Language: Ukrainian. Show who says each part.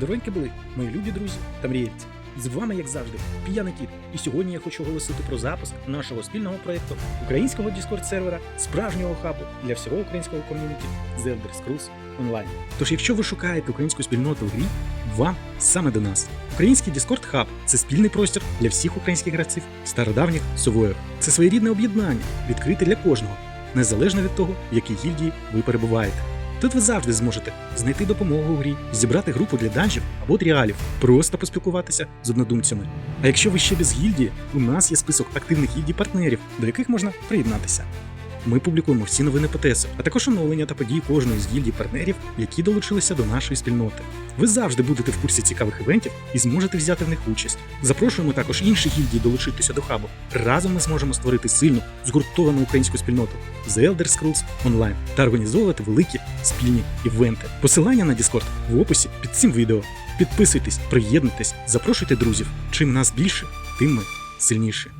Speaker 1: Здоровенькі були, мої любі друзі та мріянці. З вами, як завжди, П'яний Кіт. І сьогодні я хочу оголосити про запуск нашого спільного проєкту українського Discord сервера справжнього хабу для всього українського ком'юніті The Elder Scrolls Online. Тож, якщо ви шукаєте українську спільноту в грі, вам саме до нас. Український Discord хаб це спільний простір для всіх українських гравців стародавніх сувоїв. Це своєрідне об'єднання, відкрите для кожного, незалежно від того, в якій гільдії ви перебуваєте. Тут ви завжди зможете знайти допомогу у грі, зібрати групу для данжів або тріалів, просто поспілкуватися з однодумцями. А якщо ви ще без гільдії, у нас є список активних гільдій партнерів, до яких можна приєднатися. Ми публікуємо всі новини ПТС, а також оновлення та події кожної з гільдій партнерів, які долучилися до нашої спільноти. Ви завжди будете в курсі цікавих івентів і зможете взяти в них участь. Запрошуємо також інші гільдії долучитися до хабу. Разом ми зможемо створити сильну, згуртовану українську спільноту The Elder Scrolls Online та організовувати великі спільні івенти. Посилання на Discord в описі під цим відео. Підписуйтесь, приєднуйтесь, запрошуйте друзів. Чим нас більше, тим ми сильніші.